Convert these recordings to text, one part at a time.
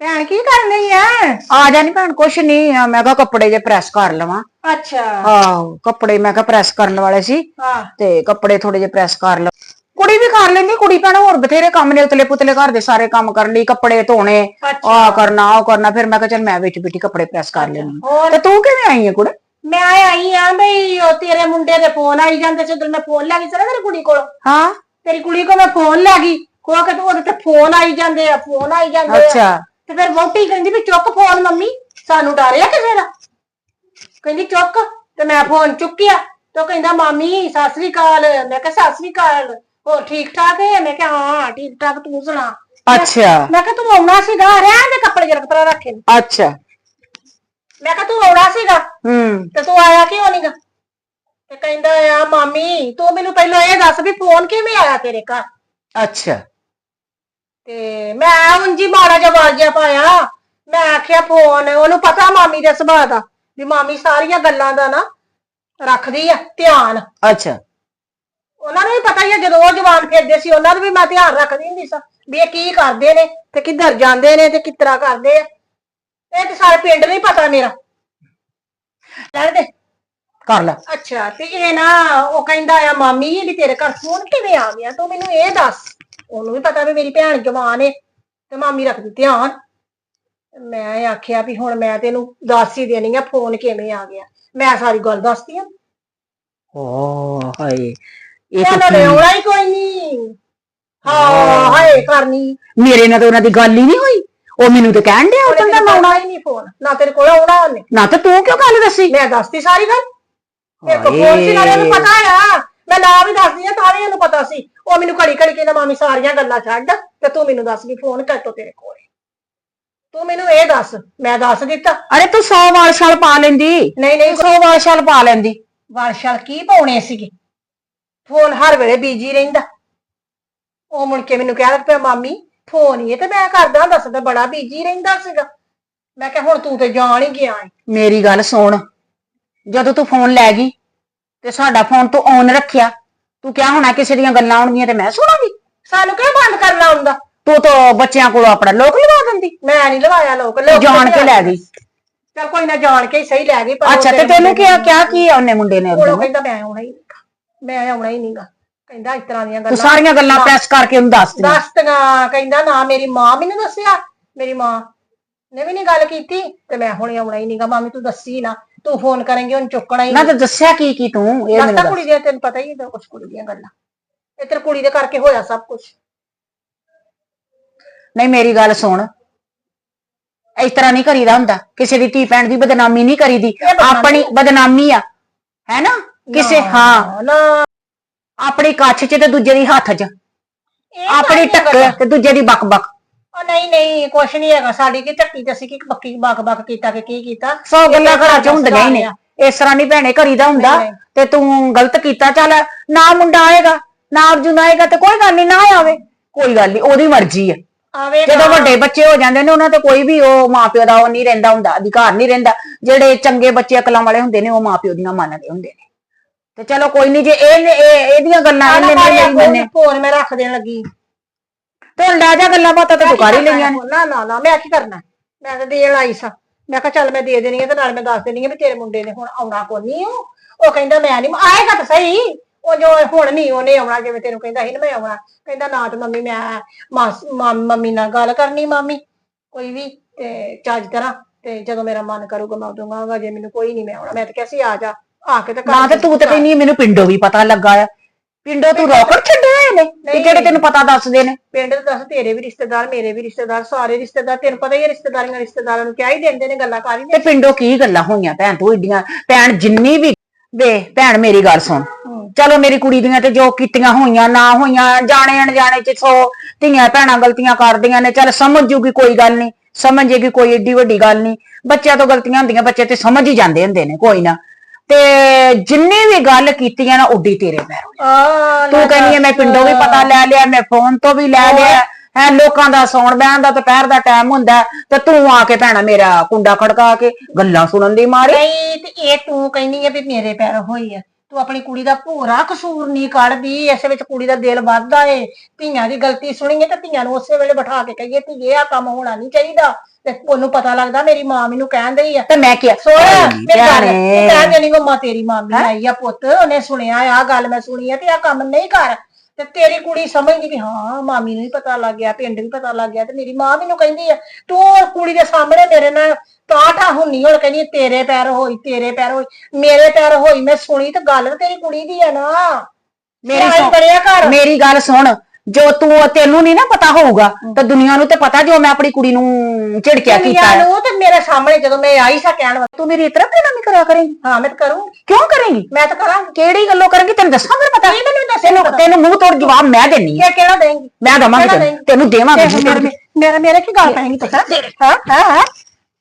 ਭੈਣ ਕੀ ਕਰਨ ਰਹੀ ਐ? ਆ ਜਾ ਨੀ ਭੈਣ ਕੁਛ ਨਹੀਂ ਮੈਂ ਕਿਹਾ ਕੱਪੜੇ ਜੇ ਪ੍ਰੈਸ ਕਰ ਲਵਾਂ। ਅੱਛਾ। ਆਹੋ ਕੱਪੜੇ ਮੈਂ ਕਿਹਾ ਪ੍ਰੈਸ ਕਰਨ ਵਾਲੇ ਸੀ। ਹਾਂ। ਤੇ ਕੱਪੜੇ ਥੋੜੇ ਜੇ ਪ੍ਰੈਸ ਕਰ ਲ ਕੁੜੀ ਵੀ ਕਰ ਲੈਂਦੀ ਕੁੜੀ ਭੈਣ ਹੋਰ ਬਥੇਰੇ ਕੰਮ ਨੇ ਉਤਲੇ ਪੁਤਲੇ ਘਰ ਦੇ ਸਾਰੇ ਕੰਮ ਕਰਨ ਲਈ ਕੱਪੜੇ ਧੋਣੇ ਅੱਛਾ। ਆ ਕਰਨਾ ਉਹ ਕਰਨਾ ਫਿਰ ਮੈਂ ਕਿਹਾ ਚੱਲ ਮੈਂ ਵਿੱਚ ਬਿੱਟੀ ਕੱਪੜੇ ਪ੍ਰੈਸ ਕਰ ਲੈਣੀ ਹੋਰ? ਤੇ ਤੂੰ ਕਿਵੇਂ ਆਈ ਹੈ ਕੁੜੇ? ਮੈਂ ਆਈ ਆ ਬਈ ਉਹ ਤੇਰੇ ਮੁੰਡੇ ਦੇ ਫੋਨ ਆਈ ਜਾਂਦੇ ਸੀ ਉਧਰ ਮੈਂ ਫੋਨ ਲੈ ਗਈ ਸੀ ਨਾ ਤੇਰੀ ਕੁੜੀ ਕੋਲ। ਹਾਂ। ਤੇਰੀ ਕੁੜੀ ਕੋਲ ਮੈਂ ਫੋਨ ਲੈ ਗਈ। ਕੋ ਕੇ ਉਹਦੇ ਤੇ ਫੋਨ ਆਈ ਜਾਂਦੇ ਆ ਫੋਨ ਆਈ ਜਾਂਦੇ ਆ। ਅੱਛਾ। ਤੇ ਫਿਰ ਵੋਟੀ ਕਹਿੰਦੀ ਵੀ ਚੁੱਕ ਫੋਨ ਮੰਮੀ ਸਾਨੂੰ ਡਰਿਆ ਕਿਸੇ ਦਾ। ਕਹਿੰਦੀ ਚੁੱਕ ਤੇ ਮੈਂ ਫੋਨ ਚੁੱਕਿਆ ਤੇ ਉਹ ਕਹਿੰਦਾ ਮਾਮੀ ਸਤਿ ਸ੍ਰੀ ਅਕਾਲ। ਮੈਂ ਕਿਹਾ ਸਤਿ ਸ੍ਰੀ ਅਕਾਲ। ਹੋਰ ਠੀਕ ਠਾਕ ਹੈ? ਮੈਂ ਕਿਹਾ ਹਾਂ ਠੀਕ ਠਾਕ ਤੂੰ ਸੁਣਾ? ਅੱਛਾ। ਮੈਂ ਕਿਹਾ ਤੂੰ ਆਉਣਾ ਸੀਗਾ ਰਹਿਣ ਦੇ ਕੱਪੜੇ ਜਰਕ ਪਰਾ ਰੱਖੇ ਨੇ। ਅੱਛਾ। ਮੈਂ ਕਿਹਾ ਤੂੰ ਆਉਣਾ ਸੀਗਾ? ਹੂੰ। ਤੇ ਤੂੰ ਆਇਆ ਕਿਉਂ ਨਹੀਂਗਾ ਤੇ ਕਹਿੰਦਾ ਆ ਮਾਮੀ ਤੂੰ ਮੈਨੂੰ ਪਹਿਲਾਂ ਇਹ ਦੱਸ ਵੀ ਫੋਨ ਕਿਵੇਂ ਆਇਆ ਤੇਰੇ ਘਰ? ਅੱਛਾ। ਤੇ ਮੈਂ ਉਂਝ ਹੀ ਮਾੜਾ ਜਿਹਾ ਵਾਜਿਆ ਪਾਇਆ। ਮੈਂ ਆਖਿਆ ਫੋਨ ਉਹਨੂੰ ਪਤਾ ਮਾਮੀ ਦੇ ਸੁਭਾਅ ਦਾ ਵੀ ਮਾਮੀ ਸਾਰੀਆਂ ਗੱਲਾਂ ਦਾ ਨਾ ਰੱਖਦੀ ਆ ਧਿਆਨ। ਅੱਛਾ। ਉਹਨਾਂ ਨੂੰ ਵੀ ਪਤਾ ਹੀ ਆ ਜਦੋਂ ਉਹ ਜਵਾਨ ਫਿਰਦੇ ਸੀ ਉਹਨਾਂ ਨੂੰ ਵੀ ਮੈਂ ਧਿਆਨ ਰੱਖਦੀ ਹੁੰਦੀ ਸਾਂ ਵੀ ਇਹ ਕੀ ਕਰਦੇ ਨੇ ਤੇ ਕਿੱਧਰ ਜਾਂਦੇ ਨੇ ਤੇ ਕਿਸ ਤਰ੍ਹਾਂ ਕਰਦੇ ਆ। ਇਹ ਤੇ ਸਾਰੇ ਪਿੰਡ ਨੂੰ ਹੀ ਪਤਾ ਮੇਰਾ। ਲੈ ਦੇ। ਕਰ ਲੈ। ਅੱਛਾ ਤੇ ਇਹ ਨਾ ਉਹ ਕਹਿੰਦਾ ਆ ਮਾਮੀ ਵੀ ਤੇਰੇ ਘਰ ਫੋਨ ਕਿਵੇਂ ਆ ਗਿਆ? ਤੂੰ ਮੈਨੂੰ ਇਹ ਦੱਸ। ਉਹਨੂੰ ਵੀ ਪਤਾ ਵੀ ਮੇਰੀ ਭੈਣ ਜਵਾਨ ਏ ਤੇ ਮਾਮੀ ਰੱਖਦੀ ਧਿਆਨ। ਮੈਂ ਆਖਿਆ ਵੀ ਹੁਣ ਮੈਂ ਤੈਨੂੰ ਦੱਸ ਹੀ ਦੇਣੀ ਆ ਫੋਨ ਕਿਵੇਂ ਆ ਗਿਆ। ਮੈਂ ਸਾਰੀ ਗੱਲ ਦੱਸਦੀ ਆ। ਓ ਹਾਏ ਇਹ ਚੱਲ ਤਾਂ ਲੈ ਆਉਣਾ ਹੀ ਕੋਈ ਨਹੀਂ ਹਾਂ ਹਾਏ ਕਰਨੀ। ਮੇਰੇ ਨਾਲ ਤਾਂ ਉਹਨਾਂ ਦੀ ਗੱਲ ਹੀ ਨਹੀਂ ਹੋਈ। ਉਹ ਮੈਨੂੰ ਤੇ ਕਹਿਣ ਡਿਆ ਉਹਨੇ ਉਦੋਂ ਦਾ ਤੈਨੂੰ ਆਉਣਾ। ਹੀ ਨਹੀਂ ਫੋਨ। ਨਾ ਤੇਰੇ ਕੋਲ ਆਉਣਾ ਉਹਨੇ। ਨਾ ਤਾਂ ਤੂੰ ਕਿਉਂ ਗੱਲ ਦੱਸੀ? ਮੈਂ ਦੱਸਤੀ ਸਾਰੀ ਗੱਲ। ਮੇਰੇ ਕੋਲ ਹਾਏ। ਫੋਨ ਸੀ ਨਾਲੇ ਉਹਨੂੰ ਪਤਾ ਆ। ਮੈਂ ਨਾ ਵੀ ਦੱਸਦੀ ਆ ਤਾਂ ਵੀ ਉਹਨੂੰ ਪਤਾ ਸੀ। ਉਹ ਮੈਨੂੰ ਘੜੀ ਘੜੀ ਕਹਿੰਦਾ ਮਾਮੀ ਸਾਰੀਆਂ ਗੱਲਾਂ ਛੱਡ ਤੇ ਤੂੰ ਮੈਨੂੰ ਦੱਸ ਵੀ ਫੋਨ ਕੱਟੋ ਤੇਰੇ ਕੋਲ। ਤੂੰ ਮੈਨੂੰ ਇਹ ਦੱਸ ਮੈਂ ਦੱਸ ਦਿੱਤਾ। ਅਰੇ ਤੂੰ 100 ਵਾਲ ਛਾਲ ਪਾ ਲੈਂਦੀ। ਨਹੀਂ ਨਹੀਂ 100 ਵਾਲ ਛਾਲ ਪਾ ਲੈਂਦੀ। ਵਾਰਸ਼ਲ ਕੀ ਪਾਉਣੇ ਸੀਗੇ? ਫੋਨ ਹਰ ਵੇਲੇ ਬੀਜੀ ਰਹਿੰਦਾ। ਉਹ ਮੁੜ ਕੇ ਮੈਨੂੰ ਕਹਿ ਪਿਆ ਮਾਮੀ ਫੋਨ ਹੀ ਹੈ ਤੇ ਮੈਂ ਕਰਦਾ ਦੱਸਦਾ ਬੜਾ ਬੀਜੀ ਰਹਿੰਦਾ ਸੀਗਾ। ਮੈਂ ਕਿਹਾ ਹੁਣ ਤੂੰ ਤੇ ਜਾਣ ਹੀ ਗਿਆ ਏਂ। ਮੇਰੀ ਗੱਲ ਸੁਣ ਜਦੋਂ ਤੂੰ ਫੋਨ ਲੈ ਗਈ ਤੇ ਸਾਡਾ ਫੋਨ ਤੂੰ ਔਨ ਰੱਖਿਆ ਤੂੰ ਕਿਹਾ ਹੋਣਾ ਕਿਸੇ ਦੀਆਂ ਗੱਲਾਂ ਆਉਣਗੀਆਂ ਤੇ ਮੈਂ ਸੁਣਾਂਗੀ। ਸਾਨੂੰ ਕਿਉਂ ਬੰਦ ਕਰਨਾ ਹੁੰਦਾ? ਤੂੰ ਤਾਂ ਬੱਚਿਆਂ ਕੋਲੋਂ ਆਪਣਾ ਲੋਕ ਲਵਾ ਦਿੰਦੀ। ਮੈਂ ਨਹੀਂ ਲਵਾਇਆ ਲੋਕ ਲੋਕ ਜਾਣ ਕੇ ਲੈ ਗਈ। ਚਲ ਕੋਈ ਨਾ ਜਾਣ ਕੇ ਹੀ ਸਹੀ ਲੈ ਗਈ ਪਰ ਉਹ ਅੱਛਾ ਤੇ ਤੈਨੂੰ ਕਿਹਾ ਕਿਹਾ ਕੀ ਉਹਨੇ ਮੁੰਡੇ ਨੇ ਅੱਗੋਂ? ਕਹਿੰਦਾ ਮੈਂ ਆਉਣਾ ਹੀ ਮੈਂ ਆਉਣਾ ਹੀ ਨਹੀਂਗਾ। ਕਹਿੰਦਾ ਇਸ ਤਰ੍ਹਾਂ ਦੀਆਂ ਤੂੰ ਗੱਲਾਂ ਸਾਰੀਆਂ ਗੱਲਾਂ ਪ੍ਰੈਸ ਕਰਕੇ ਉਹਨੂੰ ਦੱਸ ਦਿੱਤੀ ਦੱਸਤੀਆਂ ਕਹਿੰਦਾ ਨਾ ਮੇਰੀ ਮਾਂ ਮੈਨੂੰ ਦੱਸਿਆ। ਮੇਰੀ ਮਾਂ ਨੇ ਵੀ ਨਹੀਂ ਗੱਲ ਕੀਤੀ ਤੇ ਮੈਂ ਹੁਣ ਆਉਣਾ ਹੀ ਨਹੀਂਗਾ। ਮਾਮੀ ਤੂੰ ਦੱਸੀ ਨਾ। ਤੂੰ ਫੋਨ ਕਰੇਂਗੇ ਉਹਨੂੰ ਚੁੱਕਣਾ ਹੀ ਨਹੀਂ ਤਾਂ ਦੱਸਿਆ ਕੀ ਕੀ ਤੂੰ ਇਹ ਮੈਨੂੰ ਦੱਸ। ਕੁੜੀ ਦੇ ਤੈਨੂੰ ਪਤਾ ਹੀ ਕੁਛ ਕੁੜੀ ਦੀਆਂ ਗੱਲਾਂ। ਇਹ ਤੇਰੀ ਕੁੜੀ ਦੇ ਕਰਕੇ ਹੋਇਆ ਸਭ ਕੁਝ ਨਹੀਂ ਮੇਰੀ ਗੱਲ ਸੁਣ। ਇਸ ਤਰ੍ਹਾਂ ਨਹੀਂ ਕਰੀਦਾ ਹੁੰਦਾ। ਕਿਸੇ ਦੀ ਧੀ ਭੈਣ ਦੀ ਬਦਨਾਮੀ ਨਹੀਂ ਕਰੀਦੀ। ਬਦਨਾਮੀ ਆਪਣੀ ਬਦਨਾਮੀ ਆ। ਹੈ ਨਾ? ਕਿਸੇ ਹਾਂ। ਨਾ ਆਪਣੀ ਕੱਛ 'ਚ ਤੇ ਦੂਜੇ ਦੀ ਹੱਥ 'ਚ। ਇਹ ਆਪਣੀ ਸਾਰੀਆਂ ਟੱਕ ਗੱਲਾਂ। ਤੇ ਦੂਜੇ ਦੀ ਬਕ ਬਕ ਉਹ ਨਹੀਂ ਨਹੀਂ ਕੁਛ ਨਹੀਂ ਹੈਗਾ। ਸਾਡੀ ਕੀ ਟੱਕੀ ਤੇ ਅਸੀਂ ਕੀ ਬੱਕੀ ਬਕ ਬਕ ਕੀਤਾ ਕਿ ਕੀ ਕੀਤਾ? ਸੌ ਗੱਲਾਂ ਘਰਾਂ 'ਚ ਹੁੰਦੀਆਂ ਹੀ ਨੇ। ਇਸ ਤਰ੍ਹਾਂ ਨਹੀਂ ਭੈਣੇ ਕਰੀਦਾ ਹੁੰਦਾ ਨਹੀਂ, ਨਹੀਂ। ਤੇ ਤੂੰ ਗਲਤ ਕੀਤਾ। ਚੱਲ ਨਾ ਮੁੰਡਾ ਆਏਗਾ ਨਾ ਅਰਜੁਨ ਆਏਗਾ ਤੇ ਕੋਈ ਗੱਲ ਨਹੀਂ ਨਾ ਆਵੇ। ਕੋਈ ਗੱਲ ਨਹੀਂ ਉਹਦੀ ਮਰਜ਼ੀ ਆ। ਆਵੇਗਾ ਜਦੋਂ ਵੱਡੇ ਬੱਚੇ ਹੋ ਜਾਂਦੇ ਨੇ ਉਹਨਾਂ ਤੇ ਕੋਈ ਵੀ ਉਹ ਮਾਪਿਓ ਦਾ ਉਹ ਨਹੀਂ ਰਹਿੰਦਾ ਹੁੰਦਾ ਅਧਿਕਾਰ ਨਹੀਂ ਰਹਿੰਦਾ। ਜਿਹੜੇ ਚੰਗੇ ਬੱਚੇ ਅਕਲਾਂ ਵਾਲੇ ਹੁੰਦੇ ਨੇ ਉਹ ਮਾਪਿਓ ਦੀਆਂ ਮੰਨਦੇ ਹੁੰਦੇ ਨੇ। ਤੇ ਚਲੋ ਕੋਈ ਨਹੀਂ ਜੇ ਇਹ ਇਹ- ਇਹਦੀਆਂ ਗੱਲਾਂ ਇਹਨੇ ਨਹੀਂ ਮੰਨੇ ਫੋਨ ਮੈਂ ਰੱਖ ਦੇਣ ਲੱਗੀ। ਤੇ ਹੁਣ ਲੈ ਜਾ ਗੱਲਾਂ ਬਾਤਾਂ ਤੇ ਤੂੰ ਕਰ ਹੀ ਲਈਆਂ ਨੇ। ਨਾ ਨਾ ਨਾ ਮੈਂ ਕੀ ਕਰਨਾ ਮੈਂ ਤਾਂ ਦੇਣ ਆਈ ਸਾਂ। ਮੈਂ ਕਿਹਾ ਚੱਲ ਮੈਂ ਦੇ ਦੇਣੀ ਹੈ ਤੇ ਨਾਲ ਮੈਂ ਦੱਸ ਦੇਣੀ ਹੈ ਵੀ ਤੇਰੇ ਮੁੰਡੇ ਨੇ ਹੁਣ ਆਉਣਾ ਕੋਈ ਨਹੀਂ ਉਹ? ਉਹ ਕਹਿੰਦਾ ਮੈਂ ਨਹੀਂ ਆਏਗਾ ਤਾਂ ਸਹੀ। ਉਹ ਜੋ ਹੁਣ ਨਹੀਂ ਉਹਨੇ ਆਉਣਾ ਜਿਵੇਂ ਤੈਨੂੰ ਕਹਿੰਦਾ ਸੀ ਨਾ ਮੈਂ ਆਉਣਾ। ਕਹਿੰਦਾ ਨਾ ਤੇ ਮੰਮੀ ਮੈਂ ਮਾਸ- ਮਾਮ- ਮੰਮੀ ਨਾਲ ਗੱਲ ਕਰਨੀ ਮਾਮੀ। ਕੋਈ ਵੀ ਤੇ ਚੱਜ ਤਰ੍ਹਾਂ ਤੇ ਜਦੋਂ ਮੇਰਾ ਮਨ ਕਰੂਗਾ ਮੈਂ ਉਦੋਂ ਆਵਾਂਗਾ। ਜੇ ਮੈਨੂੰ ਕੋਈ ਨਹੀਂ ਮੈਂ ਆਉਣਾ ਮੈਂ ਤਾਂ ਕਿਹਾ ਸੀ ਆ ਜਾ ਆ ਕੇ ਤੇ ਨਾ ਤੇ ਤੂੰ ਤੇ ਕਹਿੰਦੀ ਮੈਨੂੰ ਪਿੰਡੋਂ ਵੀ ਪਤਾ ਲੱਗਾ ਆ। ਪਿੰਡੋਂ ਤੂੰ ਰੋਕੜ ਛੱਡੇ ਹੋਏ ਨੇ? ਨਹੀਂ। ਕਿਹੜੇ ਤੈਨੂੰ ਪਤਾ ਦੱਸਦੇ ਨੇ? ਪਿੰਡ ਦੇ ਦੱਸ ਤੇਰੇ ਵੀ ਰਿਸ਼ਤੇਦਾਰ ਮੇਰੇ ਵੀ ਰਿਸ਼ਤੇਦਾਰ ਸਾਰੇ ਰਿਸ਼ਤੇਦਾਰ ਤੈਨੂੰ ਪਤਾ ਹੀ ਹੈ ਰਿਸ਼ਤੇਦਾਰੀਆਂ ਰਿਸ਼ਤੇਦਾਰਾਂ ਨੂੰ ਕਿਹਾ ਹੀ ਦਿੰਦੇ ਨੇ ਗੱਲਾਂ ਕਰ ਹੀ ਤੇ ਪਿੰਡੋਂ ਕੀ ਗੱਲਾਂ ਹੋਈਆਂ? ਭੈਣ ਤੂੰ ਏਡੀਆਂ ਭੈਣ ਜਿੰਨੀ ਵੀ ਵੇ ਭੈਣ ਮੇਰੀ ਗੱਲ ਸੁਣ। ਚਲੋ ਮੇਰੀ ਕੁੜੀ ਦੀਆਂ ਤੇ ਜੋ ਕੀਤੀਆਂ ਹੋਈਆਂ ਨਾ ਹੋਈਆਂ ਜਾਣੇ ਅਣਜਾਣੇ ਚ ਸੋ ਧੀਆਂ ਭੈਣਾਂ ਗਲਤੀਆਂ ਕਰਦੀਆਂ ਨੇ। ਚੱਲ ਸਮਝ ਜੂਗੀ ਕੋਈ ਗੱਲ ਨਹੀਂ ਸਮਝੇਗੀ ਕੋਈ ਏਡੀ ਵੱਡੀ ਗੱਲ ਨਹੀਂ। ਬੱਚਿਆਂ ਤੋਂ ਗਲਤੀਆਂ ਹੁੰਦੀਆਂ ਬੱਚੇ ਤੇ ਸਮਝ ਹੀ ਜਾਂਦੇ ਹੁੰਦੇ ਨੇ ਕੋਈ ਨਾ। ਤੇ ਜਿੰਨੀ ਵੀ ਗੱਲ ਕੀਤੀ ਆ ਨਾ ਉੱਡੀ ਤੇਰੇ ਪੈਰੋਂ ਆ ਤੂੰ ਕਹਿੰਦੀ ਐ ਮੈਂ ਪਿੰਡੋਂ ਵੀ ਪਤਾ ਲੈ ਲਿਆ ਮੈਂ ਫੋਨ ਤੋਂ ਵੀ ਲੈ ਲਿਆ। ਹੈ ਲੋਕਾਂ ਦਾ ਸੌਣ ਬਹਿਣ ਦਾ ਦੁਪਹਿਰ ਦਾ ਟਾਈਮ ਹੁੰਦਾ। ਤੇ ਤੂੰ ਆ ਕੇ ਭੈਣਾ ਮੇਰਾ ਕੁੰਡਾ ਖੜਕਾ ਕੇ ਗੱਲਾਂ ਸੁਣਨ ਦੀ ਮਾਰੀ। ਨਹੀਂ ਤੇ ਇਹ ਤੂੰ ਕਹਿੰਦੀ ਆ ਵੀ ਮੇਰੇ ਪੈਰ ਹੋਈ ਆ। ਤੂੰ ਆਪਣੀ ਕੁੜੀ ਦਾ ਭੋਰਾ ਕਸੂਰ ਨਹੀਂ ਕੱਢਦੀ ਇਸ ਵਿੱਚ ਕੁੜੀ ਦਾ ਦਿਲ ਵੱਧਦਾ ਏ। ਧੀਆਂ ਦੀ ਗਲਤੀ ਸੁਣੀਏ ਤੇ ਧੀਆਂ ਨੂੰ ਉਸੇ ਵੇਲੇ ਬਿਠਾ ਕੇ ਕਹੀਏ ਕਿ ਇਹ ਆ ਕੰਮ ਹੋਣਾ ਨਹੀਂ ਚਾਹੀਦਾ। ਤੇ ਉਹਨੂੰ ਪਤਾ ਲੱਗਦਾ ਮੇਰੀ ਮਾਂ ਮੈਨੂੰ ਕਹਿਣ ਡਈ ਆ। ਤੇ ਮੈਂ ਕਿਹਾ ਸੋਹਣਾ ਭੈਣੇ, ਮੈਂ ਗੱਲ ਭੈਣੇ। ਕਹਿ ਦੇਣੀ ਮੰਮਾ ਤੇਰੀ ਮਾਮੀ ਆਈ ਆ ਪੁੱਤ ਉਹਨੇ ਸੁਣਿਆ ਆ ਗੱਲ ਮੈਂ ਸੁਣੀ ਆ ਤੇ ਆ ਕੰਮ ਨਹੀਂ ਕਰ। ਤੇ ਤੇਰੀ ਕੁੜੀ ਸਮਝਦੀ ਵੀ ਹਾਂ ਮਾਮੀ ਨੂੰ ਵੀ ਪਤਾ ਲੱਗ ਗਿਆ ਪਿੰਡ ਵੀ ਪਤਾ ਲੱਗ ਗਿਆ ਤੇ ਮੇਰੀ ਮਾਂ ਮੈਨੂੰ ਕਹਿੰਦੀ ਆ ਤੂੰ ਉਹ ਕੁੜੀ ਦੇ ਸਾਹਮਣੇ ਮੇਰੇ ਨਾਲ ਟਾਟਾ ਹੁੰਨੀ ਹੁਣ ਕਹਿੰਦੀ ਤੇਰੇ ਪੈਰ ਹੋਈ ਤੇਰੇ ਪੈਰ ਹੋਈ ਮੇਰੇ ਪੈਰ ਹੋਈ ਮੈਂ ਸੁਣੀ ਤੇ ਗੱਲ ਤਾਂ ਤੇਰੀ ਕੁੜੀ ਦੀ ਆ ਨਾ। ਮੇਰੀ ਮੇਰੀ ਸੁਣ- ਕਰ। ਮੇਰੀ ਗੱਲ ਸੁਣ ਜੋ ਤੂੰ ਤੈਨੂੰ ਨਹੀਂ ਨਾ ਪਤਾ ਹੋਊਗਾ ਤਾਂ ਦੁਨੀਆ ਨੂੰ ਤੇ ਪਤਾ ਜੋ ਮੈਂ ਆਪਣੀ ਕੁੜੀ ਨੂੰ ਝਿੜਕਿਆ ਕੀਤਾ ਹੈ। ਨੂੰ ਤੇ ਮੇਰੇ ਸਾਹਮਣੇ ਜਦੋਂ ਮੈਂ ਆਈ ਸਾ ਕਹਿਣ ਵਾਸਤੇ ਤੂੰ ਮੇਰੀ ਇਤਰਾ ਨਹੀਂ ਕਰਿਆ ਕਰੇਂਗੀ? ਹਾਂ ਮੈਂ ਤਾਂ ਕਰੂੰਗੀ। ਕਿਉਂ ਕਰੇਂਗੀ? ਮੈਂ ਤਾਂ ਕਰਾਂਗੀ ਕਿਹੜੀ ਗੱਲੋਂ ਕਰਾਂਗੀ? ਤੈਨੂੰ ਦੱਸਾਂ ਫਿਰ ਪਤਾ? ਨਹੀਂ ਮੈਨੂੰ ਦੱਸ ਤੈਨੂੰ ਤੈਨੂੰ ਮੂੰਹ ਤੋੜ ਜਵਾਬ ਮੈਂ ਦੇਣੀ ਇਹ ਕਿਹੜਾ ਦੇਂਗੀ? ਮੈਂ ਦਵਾਂਗੀ ਤੈਨੂੰ। ਤੈਨੂੰ ਦੇਵਾਂਗੀ। ਮੇਰੇ ਕੇ। ਮੇਰੇ ਕੀ ਗੱਲ ਪਾਏਂਗੀ ਤੂੰ ਹਾਂ ਹਾਂ।